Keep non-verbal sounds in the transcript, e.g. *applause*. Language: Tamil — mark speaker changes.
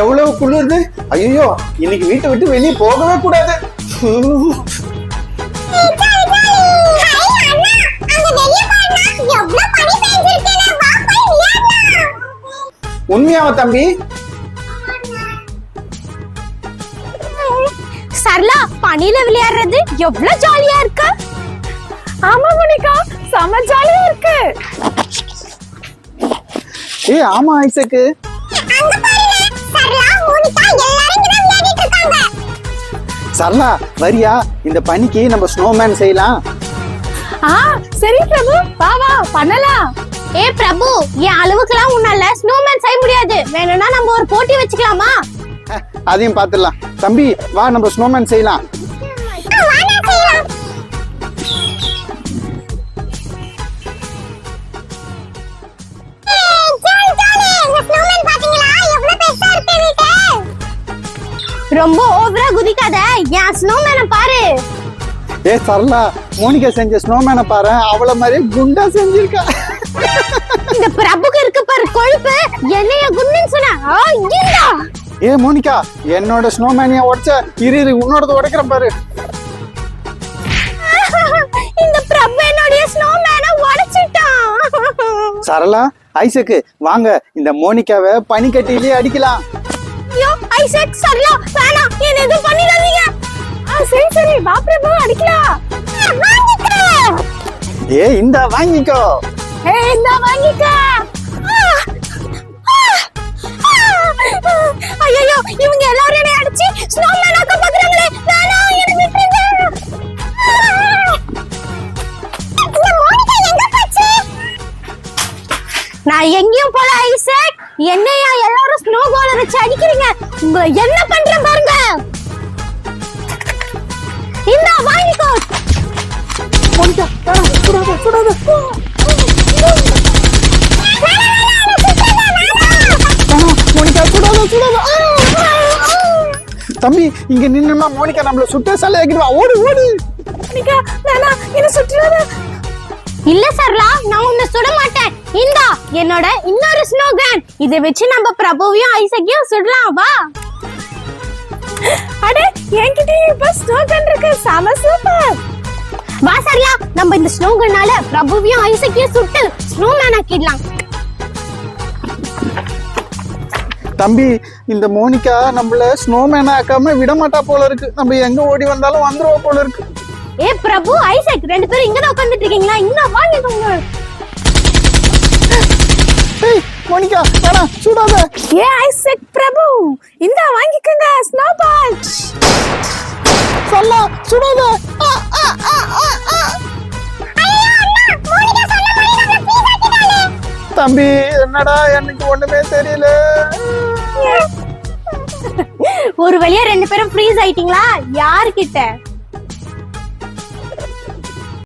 Speaker 1: எவ்வளவு குளிருது ஐயோ இன்னைக்கு வீட்டை விட்டு வெளியே போகவே கூடாது. உண்மையாவா தம்பி?
Speaker 2: சரளா பனியில விளையாடுறது எவ்வளவு ஜாலியா இருக்கு? ஆமா மோனிகா. செம ஜாலியா இருக்கு.
Speaker 1: ஏ ஆமா ஐசக்கு. சரளா வரியா? இந்த பனிக்கு நம்ம ஸ்னோமேன் செய்யலாம்.
Speaker 2: ஆ சரி பிரபு. வா வா பண்ணலாம். ஏ பிரபு என் அளவுக்குலாம் உன்னால ஸ்னோமேன் செய்ய முடியாது. வேணும்னா நம்ம ஒரு போட்டி வச்சுக்கலாமா?
Speaker 1: அதையும் பார்த்துடலாம். தம்பி வா நம்ம ஸ்னோமேன் செய்யலாம்.
Speaker 2: ரொம்ப ஓவரா குதிக்காத. என் ஸ்னோமேனை பாரு.
Speaker 1: ஏ சரளா மோனிகா செஞ்ச ஸ்னோமேனை பாரு. அவள மாதிரி குண்டா செஞ்சிருக்கா.
Speaker 2: இந்த பிரபுக்கு இருக்கு பாரு கொழுப்பு. என்னைய குண்டுன்னு சொன்ன.
Speaker 1: ஏ மோனிகா என்னோட ஸ்னோமேனியா உடைச்ச இரு இரு உன்னோடது உடைக்கிறேன் பாரு.
Speaker 2: இந்த பிரபு என்னுடைய ஸ்னோமேனை உடைச்சிட்டான்.
Speaker 1: சரளா ஐசக்கு வாங்க. இந்த மோனிகாவை பனிக்கட்டிலேயே அடிக்கலாம்.
Speaker 2: ஐயோ ஐசக் சரளா வேணாம் என்ன எதுவும் பண்ணிடாதீங்க. சரி சரி வா பிரபு அடிக்கலாம்
Speaker 1: ஏ இந்த வாங்கிக்கோ.
Speaker 2: ஏய் இந்த வாங்கிக்க. ஐயோ இவங்க எல்லாரும் என்னை அடிச்சு ஸ்னோமேன் ஆக்க பாக்குறாங்களே வேணாம் என்ன விட்டுருங்க. நான் எங்கேயும் போல ஐசக். என்னையா எல்லாரும் வச்சு அடிக்கிறீங்க. உங்களை என்ன பண்றேன் பாருங்க. இந்த வாங்கிக்கோ.
Speaker 1: சுடாத, சுடாத. தம்பி இங்க நின்னுமா மோனிகா நம்மள சுட்ட சலை ஆக்கிடுவா ஓடு ஓடு.
Speaker 2: மோனிகா வேணாம் என்ன சுற்றுறாத இல்ல சரளா நான் உன்னை சுட மாட்டேன். இந்தா என்னோட இன்னொரு ஸ்னோ கேன் இதை வச்சு நம்ம பிரபுவையும் ஐசக்கையும் சுடலாம் வா. அட என்கிட்ட இப்ப ஸ்னோ கன் இருக்கு. செம சூப்பர் வா சரளா நம்ம இந்த ஸ்னோ கன்னால பிரபுவையும் ஐசக்கையும் சுட்டு ஸ்னோ மேன் ஆக்கிடலாம்.
Speaker 1: தம்பி இந்த மோனிகா நம்மள ஸ்னோமேன் ஆக்காம விட மாட்டா போல இருக்கு. நம்ம எங்க ஓடி வந்தாலும் வந்துருவா போல இருக்கு.
Speaker 2: ஏ பிரபு ஐசக் ரெண்டு பேரும் இங்க தான் உட்கார்ந்துட்டு இருக்கீங்களா? இன்னும்
Speaker 1: ஏய் மோனிகா வேணாம் சுடாத
Speaker 2: ஏ ஐசக் பிரபு இந்த வாங்கிக்கோங்க ஸ்னோ பால்
Speaker 1: சல்லா சுடாத. தம்பி என்னடா எனக்கு ஒண்ணுமே தெரியல. *laughs*
Speaker 2: ஒரு வழியா ரெண்டு பேரும் ஃப்ரீஸ் ஆயிட்டீங்களா? யாருக்கிட்ட